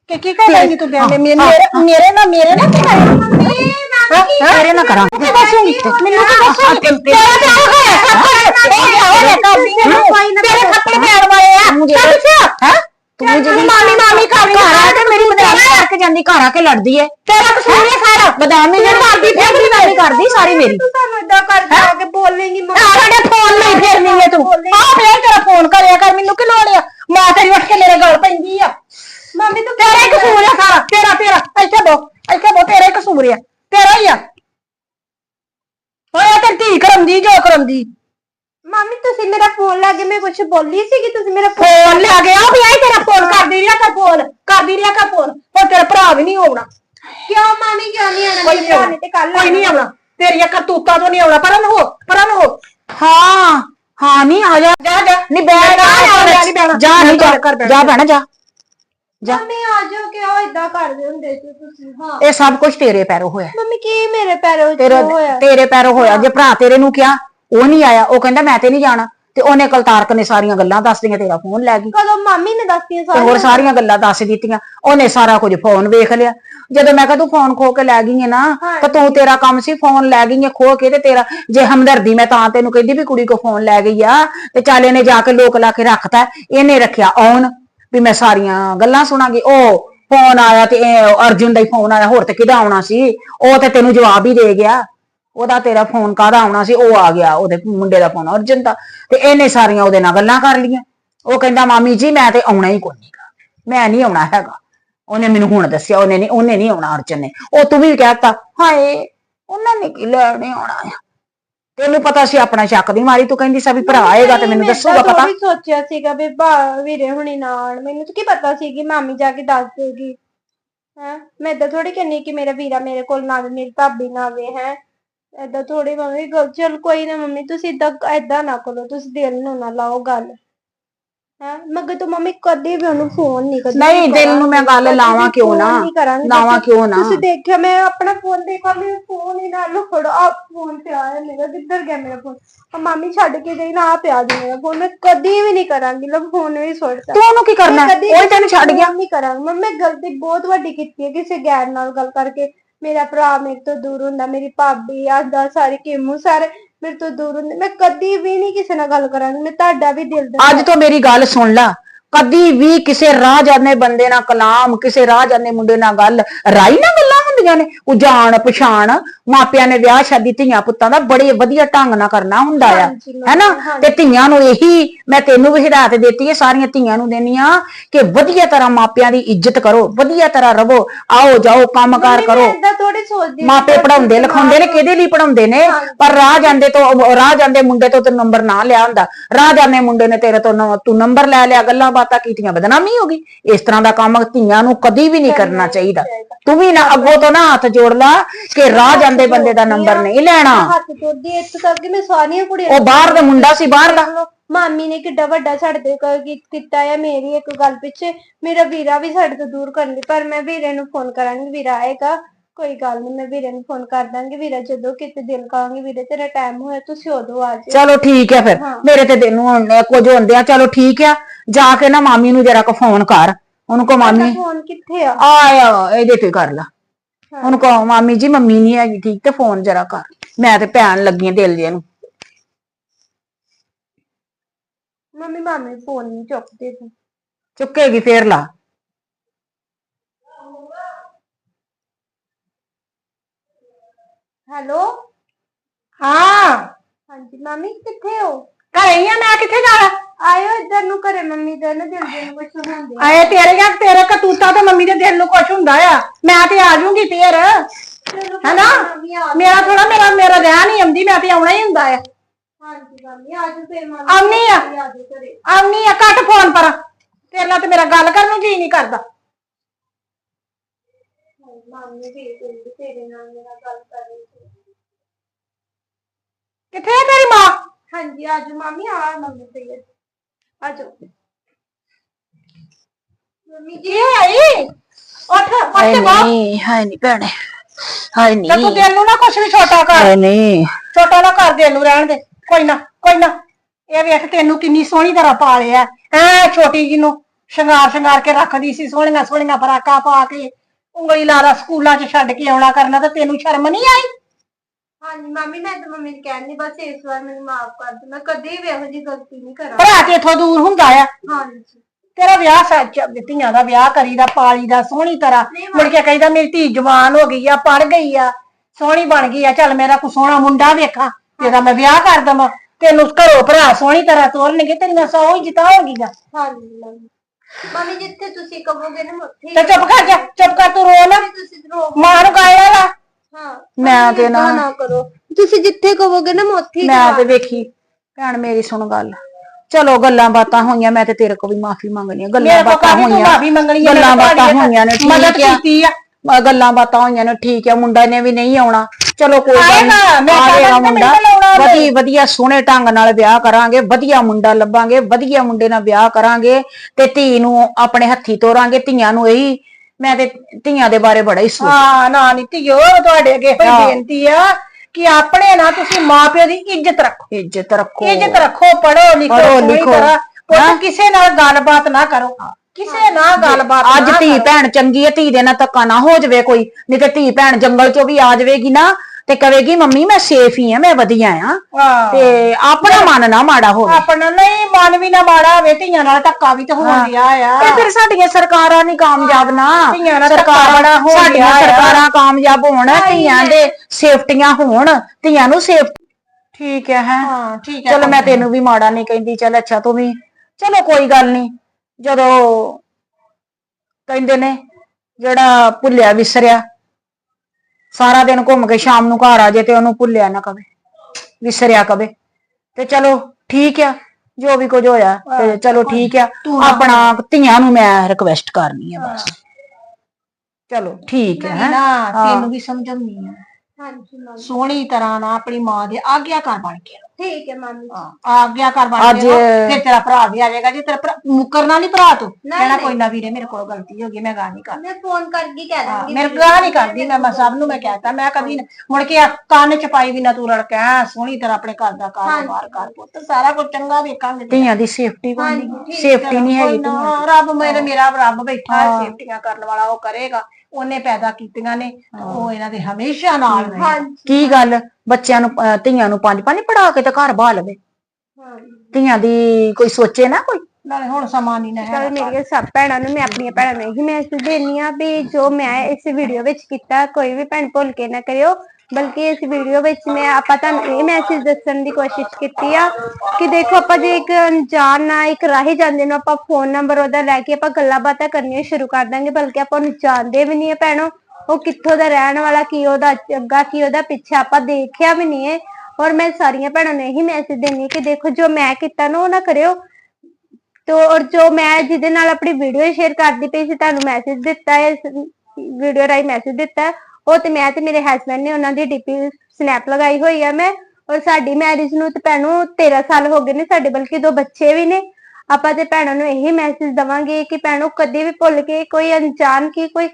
ਹਾਂ ਕਿ ਕੀ ਕਹੇਂਗੀ ਤੂੰ ਮੇਰੇ ਮੇਰੇ ਮੇਰੇ ਨਾਲ ਮੇਰੇ ਨਾਲ ਕੀ ਕਹੇਂਗੀ ਤੇਰੇ ਨਾਲ ਕਰਾਂ। ਦੱਸੂਗੀ ਮੈਨੂੰ ਤਾਂ ਦੱਸੂਗੀ ਤੇਰਾ ਤੇ ਉਹ ਹੈ ਹੈ ਤੇਰੇ ਥੱਪੜ ਪੈਣ ਵਾਲੇ ਆ। ਤੂੰ ਹੈ? ਤੂੰ ਜਿਹੜੀ ਮਾਮੀ ਮਾਮੀ ਕਰ ਘਰ ਆ ਕੇ ਮੇਰੀ ਬਦਨਾਮੀ ਕਰਕੇ ਜਾਂਦੀ ਘਰ ਆ ਕੇ ਲੜਦੀ ਏ ਤੇਰਾ ਕਸੂਰ ਹੈ ਸਾਰਾ। ਬਦਨਾਮੀ ਜਿਹੜੀ ਕਰਦੀ ਫਿਰ ਬਦਨਾਮੀ ਕਰਦੀ ਸਾਰੀ ਮੇਰੀ। ਤੂੰ ਸਾਨੂੰ ਇਦਾਂ ਕਰ ਜਾ ਕੇ ਬੋਲੇਂਗੀ ਆ ਸਾਡੇ ਫੋਨ ਨਹੀਂ ਫੇਰਨੀ ਏ ਤੂੰ। ਆ ਫੇਰ ਤੇਰਾ ਫੋਨ ਕਰਿਆ ਕਰ ਮੈਨੂੰ ਕਿ ਲੋੜ ਆ? ਮਾਂ ਤੇਰੀ ਉੱਠ ਕੇ ਮੇਰੇ ਗਲ ਪੈਂਦੀ ਆ ਮੰਮੀ ਤੂੰ ਤੇਰਾ ਹੀ ਕਸੂਰ ਆ ਸਾਰਾ ਤੇਰਾ ਤੇਰਾ ਇੱਥੇ ਬੋ ਤੇਰਾ ਹੀ ਕਸੂਰ ਆ ਤੇਰਾ ਹੀ ਆ। ਹੋਇਆ ਤੇ ਧੀ ਕਰਮ ਦੀ ਜੋ ਕਰਮ ਦੀ ਮੰਮੀ ਤੁਸੀਂ ਮੇਰਾ ਫੋਨ ਲਾ ਕੇ ਮੈਂ ਕੁਝ ਬੋਲੀ ਸੀ ਕਿ ਤੁਸੀਂ ਮੇਰਾ ਫੋਨ ਲੈ ਗਿਆ ਵੀ ਆਈ ਤੇਰਾ ਫੋਨ ਕਰਦੀ ਰਿਹਾ ਕਰ ਫੋਨ ਕਰਦੀ ਰਿਹਾ ਕਰ ਫੋਨ ਹੁਣ ਤੇਰਾ ਭਰਾ ਵੀ ਨਹੀਂ ਆਉਣਾ। ਕਿਉਂ ਮਾਮੀ ਕਿਉਂ ਨਹੀਂ ਆਣਾ ਕੋਈ ਨਹੀਂ ਭਰਾ ਆਉਣਾ। ਨੇ ਤੇ ਕੱਲ ਕੋਈ ਨਹੀਂ ਆਉਣਾ। ਤੇਰੀਆਂ ਕਰਤੂਤਾਂ ਤੋਂ ਨਹੀਂ ਆਉਣਾ। ਪਰਾਂ ਨੂੰ ਹੋ ਪਰਾਂ ਨੂੰ ਹੋ। ਹਾਂ ਹਾਂ ਨਹੀਂ ਆ ਜਾ। ਜਾ ਜਾ। ਨਹੀਂ ਬੈਠ ਜਾ ਨਹੀਂ ਭੈਣਾ ਜਾ। ਜਾ। ਮੰਮੀ ਆ ਜਾਓ ਕਿਉਂ ਇਦਾਂ ਕਰਦੇ ਹੁੰਦੇ ਸੀ ਤੁਸੀਂ ਹਾਂ। ਇਹ ਸਭ ਕੁਝ ਤੇਰੇ ਪੈਰੋਂ ਹੋਇਆ। ਮੰਮੀ ਕੀ ਮੇਰੇ ਪੈਰੋਂ ਤੇਰੇ ਹੋਇਆ? ਤੇਰੇ ਪੈਰੋਂ ਹੋਇਆ। ਜੇ ਭਰਾ ਤੇਰੇ ਨੂੰ ਕਿਹਾ ਉਹ ਨਹੀਂ ਆਇਆ ਉਹ ਕਹਿੰਦਾ ਮੈਂ ਤੇ ਨਹੀਂ ਜਾਣਾ। ਤੇ ਉਹਨੇ ਕਲਤਾਰਕ ਨੇ ਸਾਰੀਆਂ ਗੱਲਾਂ ਦੱਸਦੀਆਂ ਤੇਰਾ ਫੋਨ ਲੈ ਗਈ। ਕਦੋਂ ਮਾਮੀ ਨੇ ਦੱਸਤੀਆਂ ਤੇ ਹੋਰ ਸਾਰੀਆਂ? ਸਾਰੀਆਂ ਗੱਲਾਂ ਦੱਸ ਦਿੱਤੀਆਂ। ਉਹਨੇ ਸਾਰਾ ਕੁਝ ਫੋਨ ਵੇਖ ਲਿਆ। ਜਦੋਂ ਮੈਂ ਕਿਹਾ ਤੂੰ ਫੋਨ ਖੋ ਕੇ ਲੈ ਗਈ ਹੈ ਨਾ ਤਾਂ ਤੂੰ ਤੇਰਾ ਕੰਮ ਸੀ ਫੋਨ ਲੈ ਗਈ ਹੈ ਖੋ ਕੇ ਤੇ ਤੇਰਾ ਜੇ ਹਮਦਰਦੀ ਮੈਂ ਤਾਂ ਤੈਨੂੰ ਕਹਿੰਦੀ ਵੀ ਕੁੜੀ ਕੋ ਫੋਨ ਲੈ ਗਈ ਆ ਤੇ ਚੱਲ ਇਹਨੇ ਜਾ ਕੇ ਲੋਕ ਲਾ ਕੇ ਰੱਖਤਾ ਇਹਨੇ ਰੱਖਿਆ ਔਨ ਵੀ ਮੈਂ ਸਾਰੀਆਂ ਗੱਲਾਂ ਸੁਣਾਂਗੀ। ਉਹ ਫੋਨ ਆਇਆ ਤੇ ਇਹ ਅਰਜੁਨ ਦਾ ਹੀ ਫੋਨ ਆਇਆ, ਹੋਰ ਤੇ ਕਿਹਦਾ ਆਉਣਾ ਸੀ? ਉਹ ਤੇ ਤੈਨੂੰ ਜਵਾਬ ਹੀ ਦੇ ਗਿਆ। ਉਹਦਾ ਤੇਰਾ ਫੋਨ ਕਾਹਦਾ ਆਉਣਾ ਸੀ? ਉਹ ਆ ਗਿਆ, ਉਹਦੇ ਮੁੰਡੇ ਦਾ ਫੋਨ ਅਰਜੁਨ ਦਾ। ਤੇ ਇਹਨੇ ਸਾਰੀਆਂ ਉਹਦੇ ਨਾਲ ਗੱਲਾਂ ਕਰ ਲਈਆਂ। ਉਹ ਕਹਿੰਦਾ, ਮਾਮੀ ਜੀ, ਮੈਂ ਤੇ ਆਉਣਾ ਹੀ ਕੋਈ ਨਹੀਂਗਾ ਮੈਂ ਨਹੀਂ ਆਉਣਾ ਹੈਗਾ। ਉਹਨੇ ਮੈਨੂੰ ਹੁਣ ਦੱਸਿਆ, ਉਹਨੇ ਨਹੀਂ ਉਹਨੇ ਨਹੀਂ ਆਉਣਾ ਅਰਜਨ ਨੇ। ਉਹ ਤੂੰ ਵੀ ਕਹਿਤਾ ਹਾਏ, ਉਹਨਾਂ ਨੇ ਕੀ ਲੈਣੇ ਆਉਣਾ ਆ? ਤੈਨੂੰ ਪਤਾ ਸੀ ਆਪਣਾ ਸ਼ੱਕ ਦੀ ਮਾਰੀ ਤੂੰ ਕਹਿੰਦੀ ਸੀ ਵੀ ਭਰਾ ਆਏਗਾ ਤੇ ਮੈਨੂੰ ਮੈਂ ਦੱਸੂਗਾ ਪਤਾ। ਵੀ ਸੋਚਿਆ ਸੀਗਾ ਵੀ ਭਾ ਵੀਰੇ ਹੁਣੀ ਨਾਲ ਮੈਨੂੰ ਤਾਂ ਕੀ ਪਤਾ ਸੀ ਕਿ ਮਾਮੀ ਜਾ ਕੇ ਦੱਸ ਦੇਗੀ। ਹੈ? ਮੈਂ ਤਾਂ ਥੋੜੀ ਕਹਿੰਨੀ ਕਿ ਮੇਰਾ ਵੀਰਾ ਮੇਰੇ ਕੋਲ ਨਾ ਆਵੇ ਮੇਰੀ ਭਾਬੀ ਨਾ ਆਵੇ ਹੈ। ਏਦਾਂ ਥੋੜੀ ਮੰਮੀ ਗੱਲ ਚਲ ਕੋਈ ਨਾ ਮੰਮੀ ਤੁਸੀਂ ਏਦਾਂ ਏਦਾਂ ਨਾ ਕਰੋ ਤੁਸੀਂ ਦਿਲ ਨੂੰ ਨਾ ਲਾਓ ਗੱਲ। ਹੈ? ਮਗਰ ਤੂੰ ਮੰਮੀ ਕਦੇ ਵੀ ਉਹਨੂੰ ਫੋਨ ਨਹੀਂ ਕਰਦੀ ਨਹੀਂ, ਦਿਲ ਨੂੰ ਮੈਂ ਗੱਲ ਲਾਵਾਂ ਕਿਉਂ ਨਾ? ਲਾਵਾਂ ਕਿਉਂ ਨਾ? ਤੁਸੀਂ ਦੇਖਿਆ ਮੈਂ ਆਪਣਾ ਫੋਨ ਦੇਖਾ ਮੇਰੇ ਫੋਨ ਹੀ ਨਾਲ ਫੜੋ। ਆ ਫੋਨ ਪਿਆ ਹੈ ਮੇਰਾ ਕਿੱਧਰ ਗਿਆ ਮੇਰਾ ਫੋਨ ਆ ਮਾਮੀ ਛੱਡ ਕੇ ਗਈ ਨਾ ਆ ਪਿਆ ਜੀ ਮੇਰਾ ਫੋਨ ਮੈਂ ਕਦੀ ਵੀ ਨਹੀਂ ਕਰਾਂਗੀ ਲੋ ਫੋਨ ਵੀ ਸੁੱਟਦਾ। ਤੂੰ ਉਹਨੂੰ ਕੀ ਕਰਨਾ? ਕਦੀ ਉਹ ਤੈਨੂੰ ਛੱਡ ਗਿਆ। ਨਹੀਂ ਕਰਾਂਗੀ। ਮੈਂ ਮੈਂ ਗਲਤੀ ਬਹੁਤ ਵੱਡੀ ਕੀਤੀ ਹੈ ਕਿਸੇ ਗੈਰ ਨਾਲ ਗੱਲ ਕਰਕੇ। ਮੇਰਾ ਭਰਾ ਮੇਰੇ ਤੋਂ ਦੂਰ ਹੁੰਦਾ ਮੇਰੀ ਭਾਬੀ ਆਦਾ ਸਾਰੇ ਕਿਮੂ ਸਾਰੇ ਮੇਰੇ ਤੋਂ ਦੂਰ ਹੁੰਦੇ। ਮੈਂ ਕਦੀ ਵੀ ਨਹੀਂ ਕਿਸੇ ਨਾਲ ਗੱਲ ਕਰਾਂਗੀ। ਮੈਂ ਤੁਹਾਡਾ ਵੀ ਦਿਲ ਦਾ ਅੱਜ ਤੋਂ ਮੇਰੀ ਗੱਲ ਸੁਣ ਲਾ। ਕਦੀ ਵੀ ਕਿਸੇ ਰਾਹ ਜਾਂਦੇ ਬੰਦੇ ਨਾਲ ਕਲਾਮ, ਕਿਸੇ ਰਾਹ ਜਾਂਦੇ ਮੁੰਡੇ ਨਾਲ ਗੱਲ ਰਾਈ ਨਾਲ ਗੱਲਾਂ ਹੁੰਦੀਆਂ ਨੇ ਉਹ ਜਾਣ ਪਛਾਣ ਮਾਪਿਆਂ ਨੇ ਵਿਆਹ ਸ਼ਾਦੀ ਧੀਆਂ ਪੁੱਤਾਂ ਦਾ ਬੜੇ ਵਧੀਆ ਢੰਗ ਨਾਲ ਕਰਨਾ ਹੁੰਦਾ ਆ ਹੈਨਾ। ਤੇ ਧੀਆਂ ਨੂੰ ਇਹੀ ਮੈਂ ਤੈਨੂੰ ਵੀ ਹਿਦਾਇਤ ਦਿੱਤੀ ਹੈ ਸਾਰੀਆਂ ਧੀਆਂ ਨੂੰ ਦੇਣੀ ਆ ਕਿ ਵਧੀਆ ਤਰ੍ਹਾਂ ਮਾਪਿਆਂ ਦੀ ਇੱਜ਼ਤ ਕਰੋ ਵਧੀਆ ਤਰ੍ਹਾਂ ਰਵੋ ਆਓ ਜਾਓ ਕੰਮਕਾਰ ਕਰੋ ਮਾਪੇ ਪੜਾਉਂਦੇ ਲਿਖਾਉਂਦੇ ਨੇ ਕਿਹਦੇ ਲਈ ਪੜਾਉਂਦੇ ਨੇ? ਪਰ ਰਾਹ ਜਾਂਦੇ ਤੋਂ ਰਾਹ ਜਾਂਦੇ ਮੁੰਡੇ ਤੋਂ ਤੇ ਨੰਬਰ ਨਾ ਲਿਆ ਹੁੰਦਾ। ਰਾਹ ਜਾਂਦੇ ਮੁੰਡੇ ਨੇ ਤੇਰੇ ਤੋਂ ਤੂੰ ਨੰਬਰ ਲੈ ਲਿਆ ਗੱਲਾਂ ਬਾਤਾਂ ਕੀਤੀਆਂ ਬਦਨਾਮੀ ਹੋ ਗਈ। ਇਸ ਤਰ੍ਹਾਂ ਦਾ ਕੰਮ ਧੀਆਂ ਨੂੰ ਕਦੀ ਵੀ ਨਹੀਂ ਕਰਨਾ ਚਾਹੀਦਾ। ਤੂੰ ਵੀ ਨਾ ਅੱਗੋਂ ਤੋਂ ਨਾ ਹੱਥ ਜੋੜ ਲਾ ਕਿ ਰਾਹ ਜਾਂਦੇ ਬੰਦੇ ਦਾ ਨੰਬਰ ਨਹੀਂ ਲੈਣਾ। ਹੱਥ ਜੋੜਦੀ ਇੱਥੇ ਤੱਕ ਕਿ ਮੈਂ ਸਾਰੀਆਂ ਕੁੜੀਆਂ ਉਹ ਬਾਹਰ ਦਾ ਮੁੰਡਾ ਸੀ ਬਾਹਰ ਦਾ। ਮਾਮੀ ਨੇ ਕਿੱਡਾ ਵੱਡਾ ਸਾਡੇ ਤੇ ਕ- ਕੀ- ਕੀਤਾ ਹੈ ਮੇਰੀ ਇੱਕ ਗੱਲ ਪਿੱਛੇ ਮੇਰਾ ਵੀਰਾ ਵੀ ਸਾਡੇ ਤੋਂ ਦੂਰ ਕਰਨ ਦੀ ਪਰ ਮੈਂ ਵੀਰੇ ਨੂੰ ਫੋਨ ਕਰਾਂਗੀ ਵੀਰਾ ਆਏਗਾ ਕੋਈ ਗੱਲ ਨਹੀਂ ਮੈਂ ਵੀਰੇ ਨੂੰ ਫੋਨ ਕਰ ਦਾਂਗੀ ਵੀਰਾ ਜਦੋਂ ਕਿਤੇ ਦਿਲ ਕਹਾਂਗੀ ਵੀਰੇ ਤੇਰਾ ਟਾਈਮ ਹੋਇਆ ਤੁਸੀਂ ਉਦੋਂ ਆ ਜਾਓ। ਚਲੋ ਠੀਕ ਹੈ ਫਿਰ। ਮੇਰੇ ਤੇ ਦਿਨ ਨੂੰ ਹੁਣ ਕੁਝ ਹੁੰਦੇ ਆ ਚਲੋ ਠੀਕ ਆ ਜਾ ਕੇ ਨਾ ਮਾਮੀ ਨੂੰ ਜਰਾ ਕੋ ਫੋਨ ਕਰ ਉਹਨੂੰ ਕੋ ਮਾਮੀ ਫੋਨ ਕਿੱਥੇ ਆ? ਆਇਆ ਇਹਦੇ ਤੇ ਕਰ ਲਾ। ਉਹਨੂੰ ਕਹੋ ਮਾਮੀ ਜੀ ਮੰਮੀ ਨਹੀਂ ਹੈਗੀ ਠੀਕ ਤੇ ਫੋਨ ਜਰਾ ਕਰ। ਮੈਂ ਤੇ ਭੈਣ ਲੱਗੀ ਆਂ ਦਿਲ ਜੇ ਨੂੰ। ਮੰਮੀ ਮਾਮੀ ਫੋਨ ਨਹੀਂ ਚੁੱਕਦੇ ਸੀ ਚੁੱਕੇਗੀ ਫੇਰ ਲਾ। ਹੈਲੋ? ਹਾਂ। ਹਾਂਜੀ ਮਾਮੀ ਕਿੱਥੇ ਹੋ? ਘਰੇ ਹੀ ਆ ਮੈਂ ਕਿੱਥੇ ਜਾਣਾ? ਆਇਓ ਇੱਧਰ ਨੂੰ ਘਰੇ ਮੰਮੀ ਦਾ ਨਾ ਦਿਲ ਦੇ ਨੂੰ ਕੁਝ ਹੁੰਦੇ। ਆਏ ਤੇਰੀਆਂ ਤੇਰੇ ਕਤੂਤਾ ਤੇ ਮੰਮੀ ਦੇ ਦਿਲ ਨੂੰ ਕੁਛ ਹੁੰਦਾ ਆ। ਮੈਂ ਤੇ ਆ ਜਾਊਂਗੀ ਫੇਰ। ਹੈਨਾ? ਮੇਰਾ ਥੋੜਾ ਮੇਰਾ ਮੇਰਾ ਰਹਿ ਨਹੀਂ ਆਉਂਦੀ ਮੈਂ ਤੇ ਆਉਣਾ ਹੀ ਹੁੰਦਾ ਆ। ਹਾਂਜੀ ਮੰਮੀ ਆ ਜਾਓ ਫਿਰ ਮੰਮੀ ਆਉਣੀ ਆ? ਘਰੇ। ਆਉਣੀ ਆ ਕੱਟ ਫੋਨ ਪਰ। ਤੇਰੇ ਨਾਲ ਤੇ ਮੇਰਾ ਗੱਲ ਕਰਨ ਨੂੰ ਜੀ ਨਹੀਂ ਕਰਦਾ। ਮੰਮੀ ਵੀ ਕਹਿੰਦੀ ਤੇਰੇ ਨਾਲ ਮੇਰਾ ਗੱਲ ਕਰਨੀ ਸੀ। ਕਿੱਥੇ ਹੈ ਤੇਰੀ ਮਾਂ? ਹਾਂਜੀ ਜਾਓ ਮਾਮੀ ਆ ਮੰਮੀ ਸਹੀ ਆ ਜਾਓ। ਮੰਮੀ ਜੀ। ਕੀ ਹੋਇਆ ਈ ਉੱਠ ਹਾਏ ਉੱਠ ਬਾ ਨਹੀਂ ਹਾਏ ਨਹੀਂ ਭੈਣੇ ਹਾਏ ਤੇ ਤੂੰ ਨਹੀਂ ਦਿਲ ਨੂੰ ਨਾ ਕੁਛ ਵੀ ਛੋਟਾ ਕਰ। ਹਾਏ ਨਹੀਂ ਛੋਟਾ ਨਾ ਕਰ ਦਿਲ ਨੂੰ ਰਹਿਣ ਦੇ। ਕੋਈ ਨਾ ਕੋਈ ਨਾ। ਇਹ ਵੇਖ ਤੈਨੂੰ ਕਿੰਨੀ ਸੋਹਣੀ ਤਰ੍ਹਾਂ ਪਾਲਿਆ ਐ ਛੋਟੀ ਜੀ ਨੂੰ ਸ਼ਿੰਗਾਰ ਸ਼ਿੰਗਾਰ ਕੇ ਰੱਖਦੀ ਸੀ ਸੋਹਣੀਆਂ ਸੋਹਣੀਆਂ ਫਰਾਕਾਂ ਪਾ ਕੇ। ਉਂਗਲੀ ਲਾ ਲਾ ਸਕੂਲਾਂ 'ਚ ਛੱਡ ਕੇ ਆਉਣਾ ਕਰਨਾ ਤਾਂ ਤੈਨੂੰ ਸ਼ਰਮ ਨਹੀਂ ਆਈ? ਹਾਂਜੀ ਮੰਮੀ ਮੈਂ ਤਾਂ ਮੰਮੀ ਨੂੰ ਕਹਿੰਦੀ ਬਸ ਇਸ ਵਾਰ ਮੈਨੂੰ ਮਾਫ ਕਰ ਦਿਓ ਮੈਂ ਕਦੇ ਵੀ ਇਹੋ ਜਿਹੀ ਗਲਤੀ ਨਹੀਂ ਕਰਾਂ ਭਰਾ ਤੇ ਇਥੋਂ ਦੂਰ ਹੁੰਦਾ ਆ। ਹਾਂਜੀ। ਤੇਰਾ ਵਿਆਹ ਸੱਚ ਧੀਆਂ ਦਾ ਵਿਆਹ ਕਰੀਦਾ ਪਾਲੀਦਾ ਸੋਹਣੀ ਤਰ੍ਹਾਂ। ਮੁੜ ਕੇ ਕਹਿੰਦਾ ਮੇਰੀ ਧੀ ਜਵਾਨ ਹੋ ਗਈ ਆ ਪੜ ਗਈ ਆ ਸੋਹਣੀ ਬਣ ਗਈ ਆ ਚੱਲ ਮੇਰਾ ਕੋ ਸੋਹਣਾ ਮੁੰਡਾ ਵੇਖਾਂ ਜਿਹਦਾ ਮੈਂ ਵਿਆਹ ਕਰ ਦਵਾਂ ਤੈਨੂੰ ਘਰੋਂ ਭਰਾ ਸੋਹਣੀ ਤਰ੍ਹਾਂ ਤੋਰਨਗੇ ਤੇਰੀਆਂ ਸੌ ਹੀ ਜਿਤਾ ਹੋਣਗੀਆਂ। ਹਾਂਜੀ ਮੰਮੀ। ਮੰਮੀ ਜਿੱਥੇ ਤੁਸੀਂ ਕਹੋਗੇ ਨਾ ਮੈਂ ਉੱਥੇ ਹੀ ਤੇ ਚੁੱਪ ਕਰ ਜਾ ਚੁੱਪ ਕਰ ਤੂੰ ਰੋ ਨਾ। ਤੁਸੀਂ ਰੋ। ਮਾਂ ਨੂੰ ਗਾਇਆ ਲਾ। ਹਾਂ ਮੈਂ ਤੇ ਨਾ- ਏਦਾਂ ਨਾ ਕਰੋ। ਤੁਸੀਂ ਜਿੱਥੇ ਕਹੋਗੇ ਨਾ ਮੈਂ ਉੱਥੇ ਹੀ ਮੈਂ ਤੇ ਵੇਖੀ ਭੈਣ ਮੇਰੀ ਸੁਣ ਗੱਲ। ਚਲੋ ਗੱਲਾਂ ਬਾਤਾਂ ਹੋਈਆਂ ਮੈਂ ਤੇ ਤੇਰੇ ਕੋਲ ਵੀ ਮਾਫੀ ਮੰਗਣੀ ਆ ਗੱਲਾਂ ਬਾਤਾਂ ਹੋਈਆਂ ਮਾਫੀ ਮੰਗਣੀ ਆ? ਗੱਲਾਂ ਬਾਤਾਂ ਹੋਈਆਂ ਨੇ ਮਦਦ ਠੀਕ ਆ। ਕੀਤੀ ਆ। ਗੱਲਾਂ ਬਾਤਾਂ ਹੋਈਆਂ ਨੇ ਠੀਕ ਆ ਮੁੰਡਾ ਨੇ ਵੀ ਨਹੀਂ ਆਉਣਾ। ਚਲੋ ਕੋਈ ਗੱਲ ਨਹੀਂ। ਤਾਂ ਮੁੰਡਾ। ਵਧੀਆ ਵਧੀਆ ਸੋਹਣੇ ਢੰਗ ਨਾਲ ਵਿਆਹ ਕਰਾਂਗੇ ਵਧੀਆ ਮੁੰਡਾ ਲੱਭਾਂਗੇ ਵਧੀਆ ਮੁੰਡੇ ਨਾਲ ਵਿਆਹ ਕਰਾਂਗੇ ਤੇ ਧੀ ਨੂੰ ਆਪਣੇ ਹੱਥੀ ਤੋਰਾਂਗੇ ਧੀਆਂ ਨੂੰ ਇਹੀ ਮੈਂ ਤੇ ਧੀਆਂ ਦੇ ਬਾਰੇ ਬੜਾ ਹੀ ਸੋਚ ਹਾਂ। ਨਾ ਨੀਤੀਓ ਤੁਹਾਡੇ ਅੱਗੇ ਹੋਈ ਹਾਂ। ਬੇਨਤੀ ਆ ਕਿ ਆਪਣੇ ਨਾ ਤੁਸੀਂ ਮਾਪਿਓ ਦੀ ਇੱਜ਼ਤ ਰੱਖੋ। ਇੱਜ਼ਤ ਰੱਖੋ। ਇੱਜ਼ਤ ਰੱਖੋ ਪੜੋ ਲਿਖੋ ਪੜ੍ਹੋ, ਲਿਖੋ। ਤਰ੍ਹਾਂ ਪੁੱਤ ਕਿਸੇ ਨਾਲ ਗੱਲਬਾਤ ਨਾ ਕਰੋ। ਕਿਸੇ ਨਾਲ ਗੱਲਬਾਤ ਅੱਜ ਨਾ ਧੀ ਕਰੋ। ਭੈਣ ਚੰਗੀ ਹੈ ਧੀ ਦੇ ਨਾਲ ਧੱਕਾ ਨਾ ਹੋ ਜਾਵੇ ਕੋਈ। ਨਹੀਂ ਤੇ ਧੀ ਭੈਣ ਜੰਗਲ ਚੋਂ ਵੀ ਆ ਜਾਵੇਗੀ ਨਾ। ਤੇ ਕਹੇਗੀ ਮੰਮੀ ਮੈਂ ਸੇਫ ਹੀ ਆ ਮੈਂ ਵਧੀਆ ਆ। ਹਾਂ। ਤੇ ਆਪਣਾ ਮਨ ਨਾ ਮਾੜਾ ਹੋਵੇ। ਆਪਣਾ ਨਹੀਂ ਮਨ ਵੀ ਨਾ ਮਾੜਾ ਹੋਵੇ ਧੀਆਂ ਨਾਲ ਧੱਕਾ ਵੀ ਤਾਂ ਹੋਣ ਡਿਆ ਆ। ਤੇ ਫਿਰ ਸਾਡੀਆਂ ਸਰਕਾਰਾਂ ਨਹੀਂ ਕਾਮਯਾਬ ਨਾ। ਧੀਆਂ ਨਾਲ ਧੱਕਾ ਬੜਾ ਹੋ ਸਾਡੀਆਂ ਗਿਆ ਆ। ਸਰਕਾਰਾਂ ਕਾਮਯਾਬ ਹੋਣ ਧੀਆਂ ਦੇ ਸੇਫਟੀਆਂ ਹੋਣ ਧੀਆਂ ਨੂੰ ਸੇਫ ਠੀਕ ਹੈ ਹੈ। ਹਾਂ ਠੀਕ ਹੈ ਚਲੋ ਮੈਂ ਤੈਨੂੰ ਵੀ ਮਾੜਾ ਨਹੀਂ ਕਹਿੰਦੀ ਚੱਲ ਅੱਛਾ ਤੂੰ ਵੀ। ਚਲੋ ਕੋਈ ਗੱਲ ਨਹੀਂ ਜਦੋਂ ਕਹਿੰਦੇ ਨੇ ਜਿਹੜਾ ਭੁੱਲਿਆ ਵਿਸਰਿਆ। ਸਾਰਾ ਦਿਨ ਘੁੰਮ ਕੇ ਸ਼ਾਮ ਨੂੰ ਘਰ ਆ ਜੇ ਤੇ ਉਹਨੂੰ ਭੁੱਲਿਆ ਨਾ ਕਵੇ ਵਿਸਰਿਆ ਕਵੇ ਤੇ ਚਲੋ ਠੀਕ ਆ ਜੋ ਵੀ ਕੁਝ ਹੋਇਆ ਤੇ ਚਲੋ ਠੀਕ ਆ ਆਪਣਾ ਧੀਆਂ ਨੂੰ ਮੈਂ ਰਿਕਵੈਸਟ ਕਰਨੀ ਆ ਬਸ ਚਲੋ ਠੀਕ ਹੈ ਹੈਂ। ਨਾ। ਤੈਨੂੰ ਵੀ ਸਮਝਾਉਣੀ ਆ ਸੋਹਣੀ ਤਰ੍ਹਾਂ ਨਾ ਆਪਣੀ ਮਾਂ ਦੇ ਆਗਿਆਕਾਰ ਬਣ ਕੇ। ਠੀਕ ਹੈ ਮੰਮੀ ਆਗਿਆਕਾਰ ਬਣ ਅੱਜ- ਕੇ ਰਹੋ। ਫਿਰ ਤੇਰਾ ਭਰਾ ਵੀ ਆ ਜਾਏਗਾ। ਜੇ ਤੇਰਾ ਭਰਾ ਮੁਕਰਨਾ ਨਹੀਂ ਭਰਾ ਤੂੰ ਨਹੀਂ, ਕਹਿਣਾ। ਕੋਈ ਨਾ ਵੀਰੇ ਮੇਰੇ ਕੋਲ ਗਲਤੀ ਹੋ ਗਈ ਮੈਂ ਗਾ ਨਹੀਂ ਕਰ ਮੈਂ ਫੋਨ ਕਰਕੇ ਕਹਿ ਦਾਂਗੀ ਮੇਰੇ ਗਾਹ ਨਹੀਂ ਕਰਦੀ ਮੈਂ ਮੈਂ ਸਭ ਨੂੰ ਮੈਂ ਕਹਿਤਾ ਮੈਂ ਕਦੀ ਨਾ- ਮੁੜ ਕੇ ਆ ਕੰਨ ਚ ਪਾਈ ਵੀ ਨਾ ਤੂੰ ਰੜਕ ਸੋਹਣੀ ਤਰ੍ਹਾਂ ਆਪਣੇ ਘਰ ਦਾ ਕਾਰੋਬਾਰ ਕਰ ਪੁੱਤ ਸਾਰਾ ਕੁਝ ਚੰਗਾ ਵੇਖਾਂਗੇ ਧੀਆਂ ਦੀ ਸੇਫਟੀ ਹਾਂਜੀ, ਠੀਕ ਸੇਫਟੀ ਨਹੀਂ ਹੈਗੀ ਕੋਈ ਧੀਆਂ ਰੱਬ ਮੇਰੇ ਮੇਰਾ ਰੱਬ ਬੈਠਾ ਹੈ ਸੇਫਟੀਆਂ ਕਰਨ ਵਾਲਾ ਉਹ ਕਰੇਗਾ ਉਹਨੇ ਪੈਦਾ ਕੀਤੀਆਂ ਨੇ ਤੇ ਉਹ ਇਹਨਾਂ ਦੇ ਹਮੇਸ਼ਾ ਨਾਲ ਰਹੇ ਕੀ ਗੱਲ? ਬੱਚਿਆਂ ਨੂੰ ਅਹ, ਧੀਆਂ ਨੂੰ ਪੰਜ ਪੰਜ ਪੜਾ ਕੇ ਤੇ ਘਰ ਬਾਹ ਲਵੇ। ਹਾਂ ਧੀਆਂ ਦੀ ਕੋਈ ਸੋਚੇ ਨਾ ਕੋਈ? ਨਾਲੇ ਹੁਣ ਸਮਾਂ ਨਹੀਂ ਨਾ ਹੈ ਮੇਰੀਆਂ ਸਭ ਭੈਣਾਂ ਨੂੰ ਮੈਂ ਆਪਣੀਆਂ ਭੈਣਾਂ ਨੂੰ ਇਹੀ ਮੈਸੇਜ ਦੇਣੀ ਆ ਵੀ ਜੋ ਮੈਂ ਇਸ ਵੀਡੀਓ ਵਿੱਚ ਕੀਤਾ ਕੋਈ ਵੀ ਭੈਣ ਭੁੱਲ ਕੇ ਨਾ ਕਰਿਓ। ਬਲਕਿ ਇਸ ਵੀਡੀਓ ਵਿੱਚ ਮੈਂ ਆਪਾਂ ਤੁਹਾਨੂੰ ਇਹ ਮੈਸੇਜ ਦੱਸਣ ਦੀ ਕੋਸ਼ਿਸ਼ ਕੀਤੀ ਆ ਕਿ ਦੇਖੋ ਆਪਾਂ ਜੇ ਇੱਕ ਅਣਜਾਣ ਨਾਲ ਇੱਕ ਰਾਹੀ ਜਾਂਦੇ ਨੂੰ ਆਪਾਂ ਫੋਨ ਨੰਬਰ ਉਹਦਾ ਲੈ ਕੇ ਆਪਾਂ ਗੱਲਾਂ ਬਾਤਾਂ ਕਰਨੀਆਂ ਸ਼ੁਰੂ ਕਰ ਦਾਂਗੇ ਬਲਕਿ ਆਪਾਂ ਉਹਨੂੰ ਜਾਣਦੇ ਵੀ ਨਹੀਂ ਹੈ ਭੈਣੋ। ਉਹ ਕਿੱਥੋਂ ਦਾ ਰਹਿਣ ਵਾਲਾ, ਕੀ ਉਹਦਾ ਅੱਗਾ ਕੀ ਉਹਦਾ ਪਿੱਛੇ, ਆਪਾਂ ਦੇਖਿਆ ਵੀ ਨਹੀਂ ਹੈ ਔਰ ਮੈਂ ਸਾਰੀਆਂ ਭੈਣਾਂ ਨੂੰ ਇਹੀ ਮੈਸੇਜ ਦੇਣੀ ਕਿ ਦੇਖੋ, ਜੋ ਮੈਂ ਕੀਤਾ ਨਾ, ਉਹ ਨਾ ਕਰਿਓ। ਤੋ ਔਰ ਜੋ ਮੈਂ ਜਿਹਦੇ ਨਾਲ ਆਪਣੀ ਵੀਡੀਓ ਸ਼ੇਅਰ ਕਰਦੀ ਪਈ ਸੀ, ਤੁਹਾਨੂੰ ਮੈਸੇਜ ਦਿੱਤਾ ਹੈ ਵੀਡੀਓ ਰਾਈ ਮੈਸੇਜ ਦਿੱਤਾ ਉਹ ਤੇ ਮੈਂ ਤੇ ਮੇਰੇ ਹਸਬੰਡ ਨੇ ਉਹਨਾਂ ਦੀ ਡੀਪੀ ਸਨੈਪ ਲਗਾਈ ਹੋਈ ਆ ਮੈਂ। ਔਰ ਸਾਡੀ ਮੈਰਿਜ ਨੂੰ ਤੇ ਭੈਣੋ 13 ਸਾਲ ਹੋ ਗਏ ਨੇ ਸਾਡੇ, ਬਲਕਿ ਦੋ ਬੱਚੇ ਵੀ ਨੇ। ਆਪਾਂ ਤੇ ਭੈਣਾਂ ਨੂੰ ਇਹੀ ਮੈਸੇਜ ਦਵਾਂਗੇ ਕਿ ਭੈਣੋ, ਕਦੇ ਵੀ ਭੁੱਲ ਕੇ, ਕੋਈ ਅਣਜਾਣ ਕੀ, ਕੋਈ